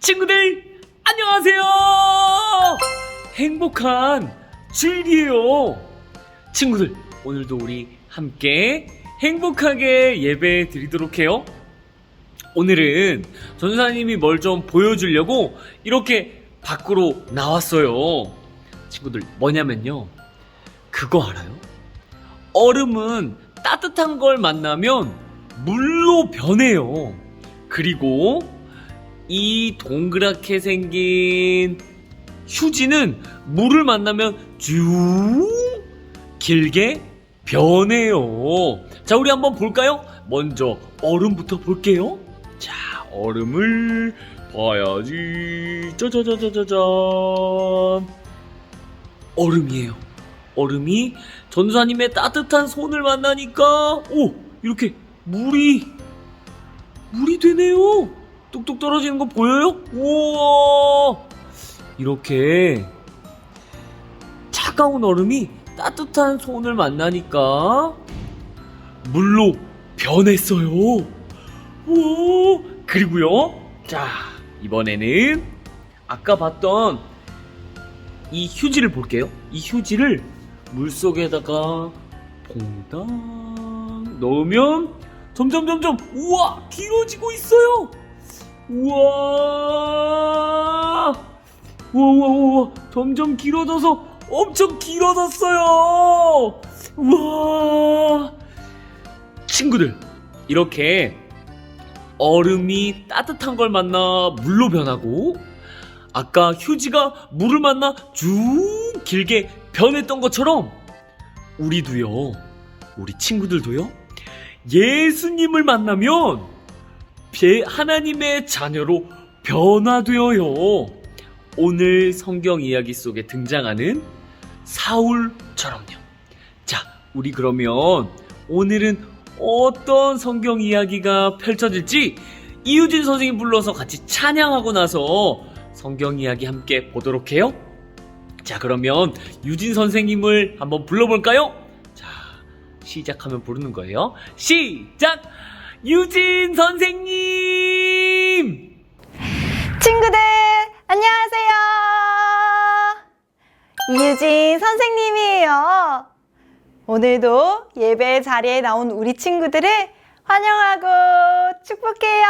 친구들 안녕하세요. 행복한 주일이에요. 친구들 오늘도 우리 함께 행복하게 예배 드리도록 해요. 오늘은 전사님이 뭘 좀 보여주려고 이렇게 밖으로 나왔어요. 친구들 뭐냐면요. 그거 알아요? 얼음은 따뜻한 걸 만나면 물로 변해요. 그리고 이 동그랗게 생긴 휴지는 물을 만나면 쭉 길게 변해요. 자, 우리 한번 볼까요? 먼저 얼음부터 볼게요. 자, 얼음을 봐야지. 짜자자자자잔. 얼음이에요. 얼음이 전사님의 따뜻한 손을 만나니까, 오! 이렇게 물이, 물이 되네요. 뚝뚝 떨어지는 거 보여요? 우와! 이렇게 차가운 얼음이 따뜻한 손을 만나니까 물로 변했어요. 오! 그리고요. 자, 이번에는 아까 봤던 이 휴지를 볼게요. 이 휴지를 물 속에다가 퐁당 넣으면 점점 점점 우와 길어지고 있어요. 우와! 우와 우와 우와 점점 길어져서 엄청 길어졌어요. 우와! 친구들 이렇게 얼음이 따뜻한 걸 만나 물로 변하고 아까 휴지가 물을 만나 쭉 길게 변했던 것처럼 우리도요, 우리 친구들도요, 예수님을 만나면 배- 하나님의 자녀로 변화되어요. 오늘 성경 이야기 속에 등장하는 사울처럼요. 자, 우리 그러면 오늘은 어떤 성경 이야기가 펼쳐질지 이유진 선생님 불러서 같이 찬양하고 나서 성경 이야기 함께 보도록 해요. 자, 그러면 유진 선생님을 한번 불러볼까요? 자, 시작하면 부르는 거예요. 시작! 유진 선생님! 친구들, 안녕하세요. 이유진 선생님이에요. 오늘도 예배 자리에 나온 우리 친구들을 환영하고 축복해요.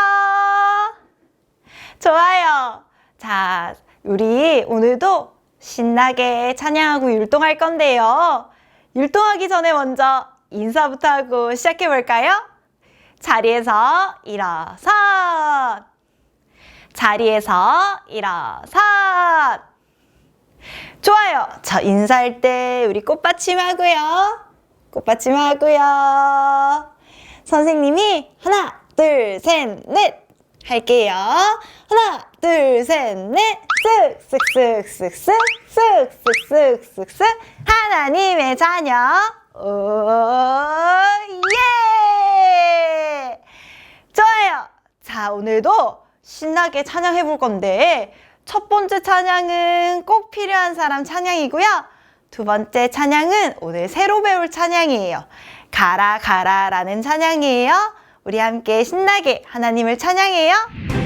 좋아요. 자, 우리 오늘도 신나게 찬양하고 율동할 건데요. 율동하기 전에 먼저 인사부터 하고 시작해 볼까요? 자리에서 일어서 자리에서 일어서 좋아요. 저 인사할 때 우리 꽃받침 하고요. 꽃받침 하고요. 선생님이 하나, 둘, 셋, 넷 할게요. 하나, 둘, 셋, 넷. 쓱, 쓱, 쓱, 쓱, 쓱, 쓱, 쓱, 쓱, 쓱. 하나님의 자녀. 오, 예! 좋아요. 자, 오늘도 신나게 찬양해 볼 건데, 첫 번째 찬양은 꼭 필요한 사람 찬양이고요. 두 번째 찬양은 오늘 새로 배울 찬양이에요. 가라, 가라 라는 찬양이에요. 우리 함께 신나게 하나님을 찬양해요.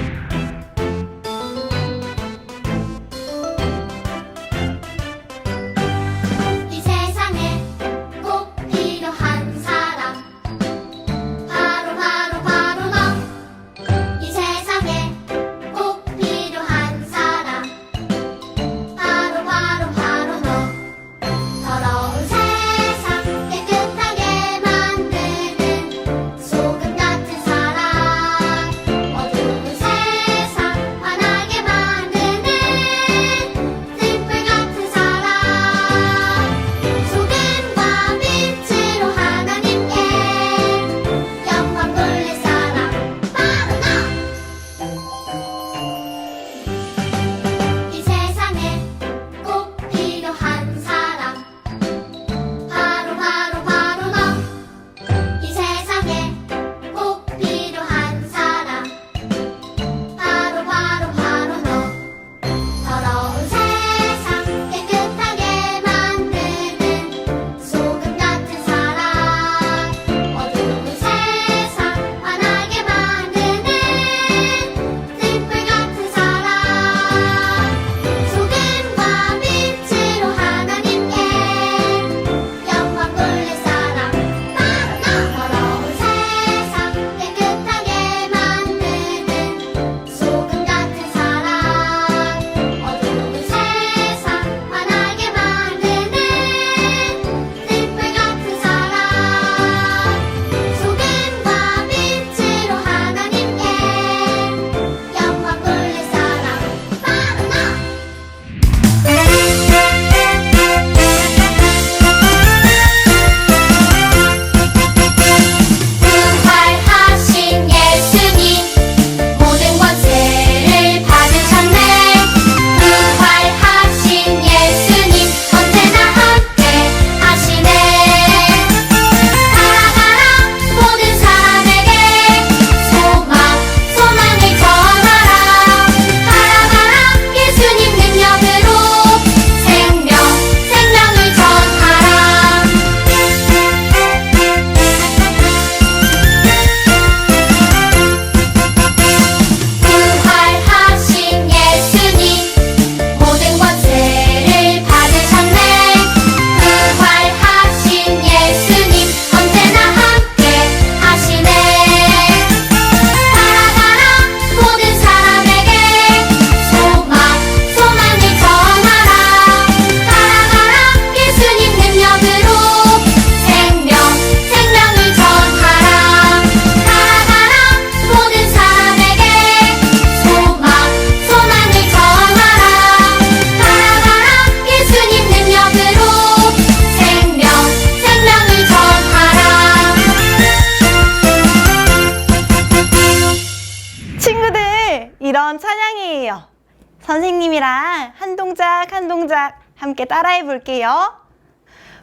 동작 한 동작 함께 따라해 볼게요.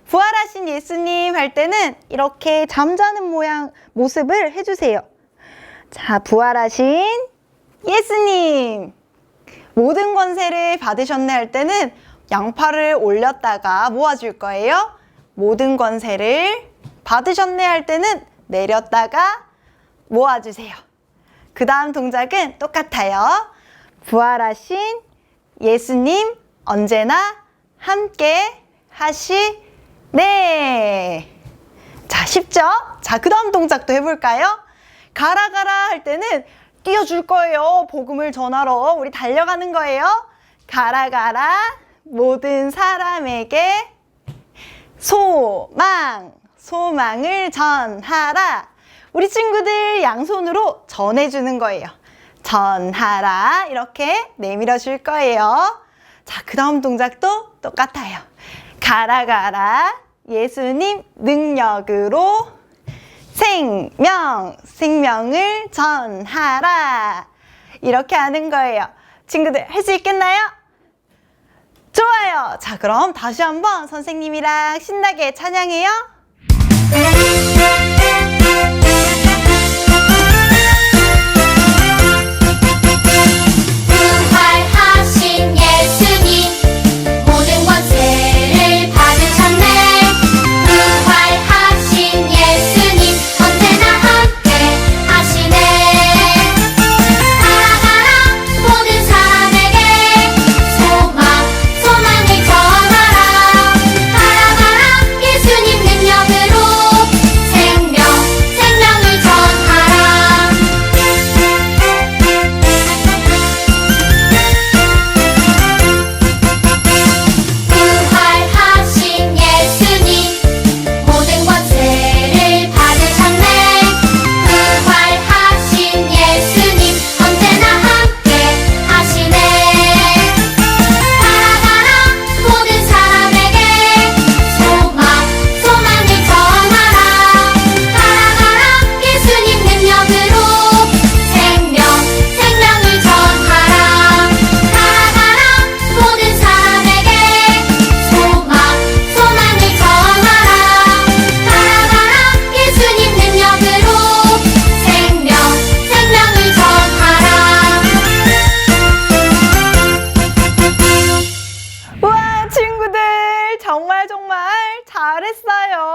부활하신 예수님 할 때는 이렇게 잠자는 모양 모습을 해주세요. 자, 부활하신 예수님. 모든 권세를 받으셨네 할 때는 양팔을 올렸다가 모아줄 거예요. 모든 권세를 받으셨네 할 때는 내렸다가 모아주세요. 그 다음 동작은 똑같아요. 부활하신 예수님 언제나 함께 하시네. 자, 쉽죠? 자, 그 다음 동작도 해볼까요? 가라, 가라 할 때는 뛰어줄 거예요. 복음을 전하러. 우리 달려가는 거예요. 가라, 가라. 모든 사람에게 소망, 소망을 전하라. 우리 친구들 양손으로 전해주는 거예요. 전하라. 이렇게 내밀어 줄 거예요. 자, 그 다음 동작도 똑같아요. 가라, 가라. 예수님 능력으로 생명, 생명을 전하라. 이렇게 하는 거예요. 친구들 할 수 있겠나요? 좋아요. 자, 그럼 다시 한번 선생님이랑 신나게 찬양해요.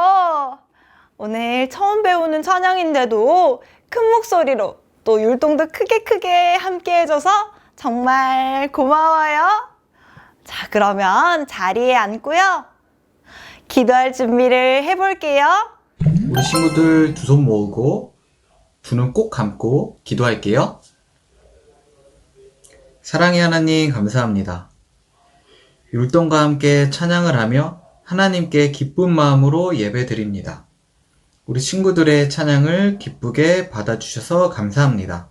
잘했어요. 오늘 처음 배우는 찬양인데도 큰 목소리로 또 율동도 크게 크게 함께 해줘서 정말 고마워요. 자, 그러면 자리에 앉고요. 기도할 준비를 해볼게요. 우리 친구들 두 손 모으고 두 눈 꼭 감고 기도할게요. 사랑의 하나님 감사합니다. 율동과 함께 찬양을 하며 하나님께 기쁜 마음으로 예배 드립니다. 우리 친구들의 찬양을 기쁘게 받아주셔서 감사합니다.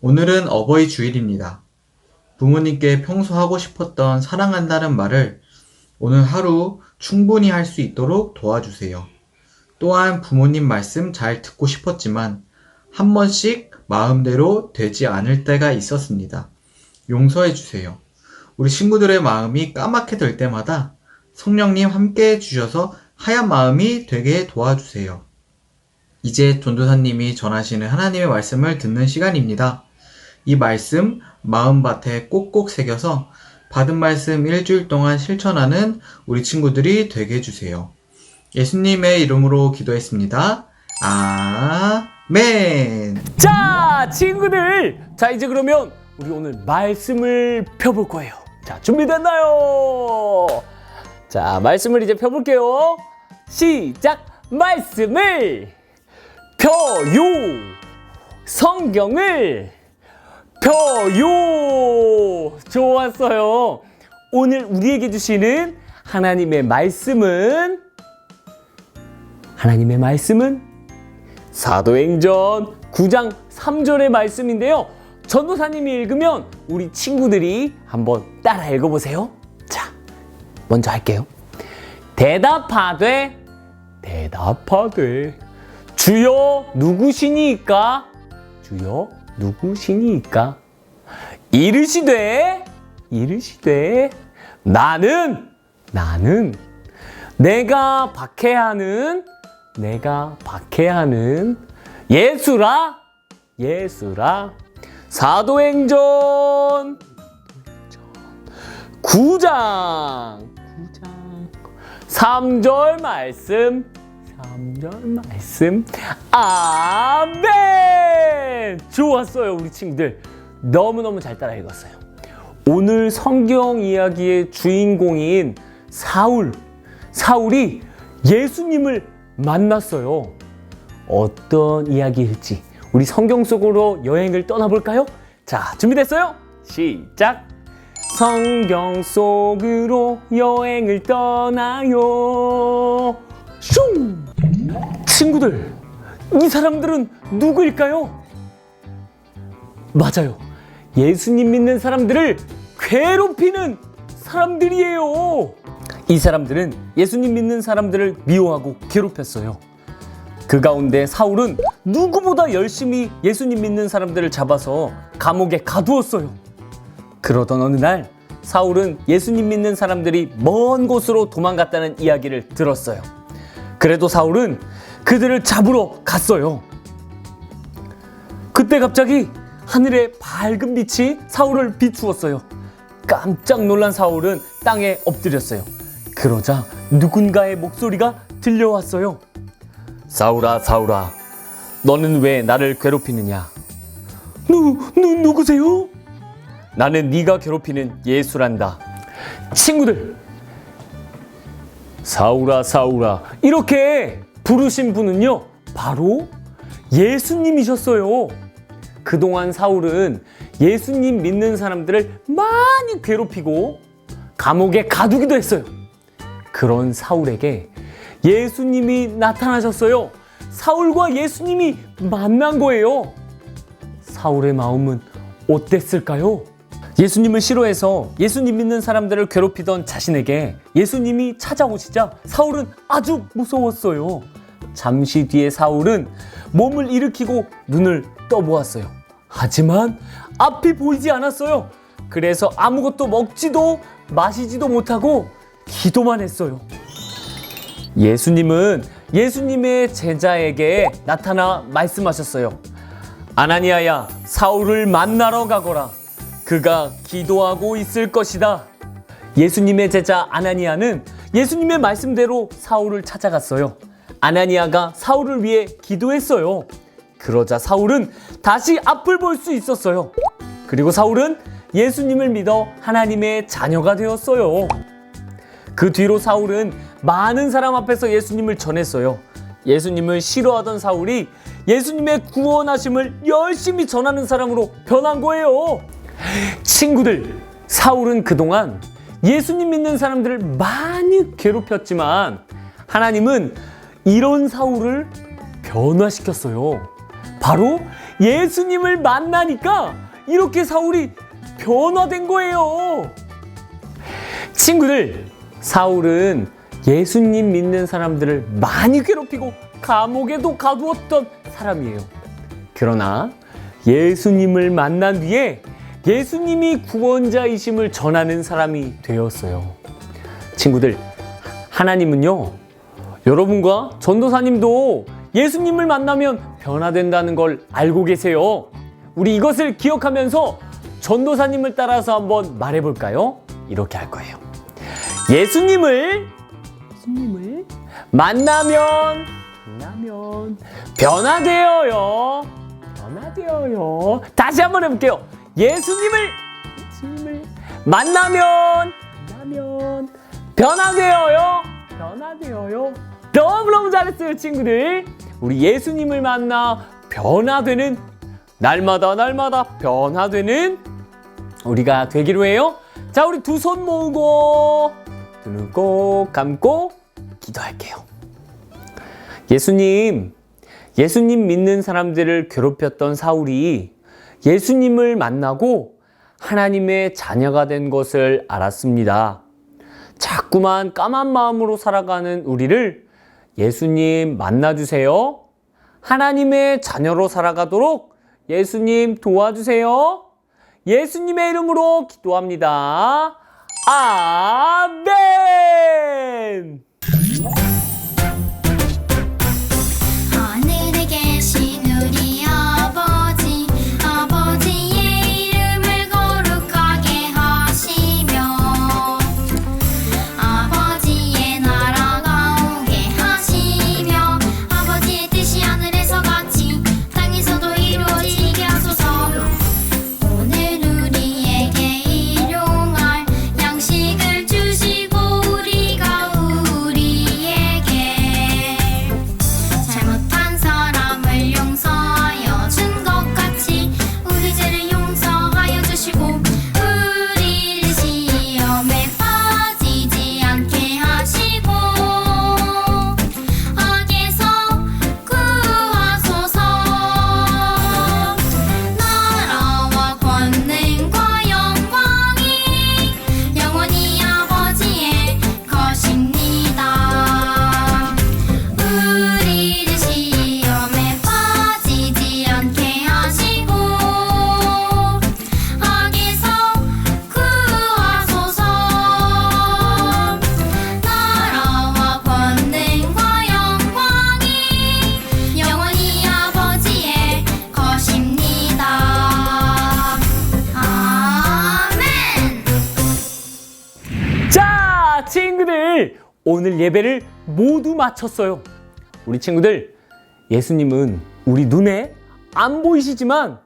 오늘은 어버이 주일입니다. 부모님께 평소 하고 싶었던 사랑한다는 말을 오늘 하루 충분히 할 수 있도록 도와주세요. 또한 부모님 말씀 잘 듣고 싶었지만 한 번씩 마음대로 되지 않을 때가 있었습니다. 용서해 주세요. 우리 친구들의 마음이 까맣게 될 때마다 성령님 함께 해주셔서 하얀 마음이 되게 도와주세요. 이제 전도사님이 전하시는 하나님의 말씀을 듣는 시간입니다. 이 말씀 마음밭에 꼭꼭 새겨서 받은 말씀 일주일 동안 실천하는 우리 친구들이 되게 해주세요. 예수님의 이름으로 기도했습니다. 아멘. 자, 친구들. 자, 이제 그러면 우리 오늘 말씀을 펴볼 거예요. 자, 준비됐나요? 자, 말씀을 이제 펴볼게요. 시작! 말씀을 펴요! 성경을 펴요! 좋았어요. 오늘 우리에게 주시는 하나님의 말씀은 하나님의 말씀은 사도행전 9장 3절의 말씀인데요. 전도사님이 읽으면 우리 친구들이 한번 따라 읽어보세요. 자, 먼저 할게요. 대답하되, 대답하되, 주여 누구시니까? 주여 누구시니까? 이르시되 이르시되 나는 나는 내가 박해하는 내가 박해하는 예수라 예수라 사도행전 9장 9장 3절 말씀. 3절 말씀. 아멘! 좋았어요 우리 친구들. 너무너무 잘 따라 읽었어요. 오늘 성경 이야기의 주인공인 사울. 사울이 예수님을 만났어요. 어떤 이야기일지 우리 성경 속으로 여행을 떠나볼까요? 자 준비됐어요? 시작 성경 속으로 여행을 떠나요. 슝! 친구들 이 사람들은 누구일까요? 맞아요. 예수님 믿는 사람들을 괴롭히는 사람들이에요. 이 사람들은 예수님 믿는 사람들을 미워하고 괴롭혔어요. 그 가운데 사울은 누구보다 열심히 예수님 믿는 사람들을 잡아서 감옥에 가두었어요 그러던 어느 날 사울은 예수님 믿는 사람들이 먼 곳으로 도망갔다는 이야기를 들었어요. 그래도 사울은 그들을 잡으러 갔어요. 그때 갑자기 하늘에 밝은 빛이 사울을 비추었어요. 깜짝 놀란 사울은 땅에 엎드렸어요. 그러자 누군가의 목소리가 들려왔어요. 사울아, 사울아, 너는 왜 나를 괴롭히느냐? 누, 누, 누구세요? 나는 네가 괴롭히는 예수란다. 친구들, 사울아 사울아 이렇게 부르신 분은요 바로 예수님이셨어요. 그동안 사울은 예수님 믿는 사람들을 많이 괴롭히고 감옥에 가두기도 했어요. 그런 사울에게 예수님이 나타나셨어요. 사울과 예수님이 만난 거예요. 사울의 마음은 어땠을까요? 예수님을 싫어해서 예수님 믿는 사람들을 괴롭히던 자신에게 예수님이 찾아오시자 사울은 아주 무서웠어요. 잠시 뒤에 사울은 몸을 일으키고 눈을 떠보았어요. 하지만 앞이 보이지 않았어요. 그래서 아무것도 먹지도 마시지도 못하고 기도만 했어요. 예수님은 예수님의 제자에게 나타나 말씀하셨어요. 아나니아야, 사울을 만나러 가거라. 그가 기도하고 있을 것이다. 예수님의 제자 아나니아는 예수님의 말씀대로 사울을 찾아갔어요. 아나니아가 사울을 위해 기도했어요. 그러자 사울은 다시 앞을 볼 수 있었어요. 그리고 사울은 예수님을 믿어 하나님의 자녀가 되었어요. 그 뒤로 사울은 많은 사람 앞에서 예수님을 전했어요. 예수님을 싫어하던 사울이 예수님의 구원하심을 열심히 전하는 사람으로 변한 거예요. 친구들, 사울은 그동안 예수님 믿는 사람들을 많이 괴롭혔지만 하나님은 이런 사울을 변화시켰어요. 바로 예수님을 만나니까 이렇게 사울이 변화된 거예요. 친구들, 사울은 예수님 믿는 사람들을 많이 괴롭히고 감옥에도 가두었던 사람이에요. 그러나 예수님을 만난 뒤에 예수님이 구원자이심을 전하는 사람이 되었어요. 친구들, 하나님은요, 여러분과 전도사님도 예수님을 만나면 변화된다는 걸 알고 계세요. 우리 이것을 기억하면서 전도사님을 따라서 한번 말해볼까요? 이렇게 할 거예요. 예수님을 예수님을 만나면 만나면 변화되어요. 변화되어요. 다시 한번 해볼게요. 예수님을 만나면 변화되어요. 변화되어요. 너무너무 잘했어요, 친구들. 우리 예수님을 만나 변화되는 날마다 날마다 변화되는 우리가 되기로 해요. 자, 우리 두 손 모으고 두눈꼭 감고 기도할게요. 예수님, 예수님 믿는 사람들을 괴롭혔던 사울이 예수님을 만나고 하나님의 자녀가 된 것을 알았습니다. 자꾸만 까만 마음으로 살아가는 우리를 예수님 만나주세요. 하나님의 자녀로 살아가도록 예수님 도와주세요. 예수님의 이름으로 기도합니다. 아멘! 오늘 예배를 모두 마쳤어요. 우리 친구들, 예수님은 우리 눈에 안 보이시지만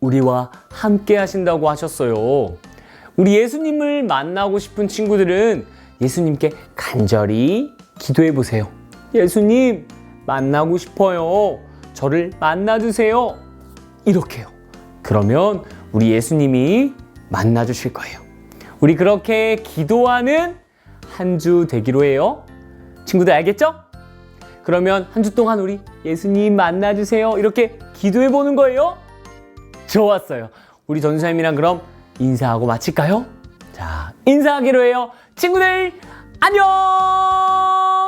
우리와 함께 하신다고 하셨어요. 우리 예수님을 만나고 싶은 친구들은 예수님께 간절히 기도해 보세요. 예수님, 만나고 싶어요. 저를 만나주세요. 이렇게요. 그러면 우리 예수님이 만나주실 거예요. 우리 그렇게 기도하는 한 주 되기로 해요. 친구들 알겠죠? 그러면 한 주 동안 우리 예수님 만나주세요. 이렇게 기도해 보는 거예요. 좋았어요. 우리 전사님이랑 그럼 인사하고 마칠까요? 자, 인사하기로 해요. 친구들, 안녕!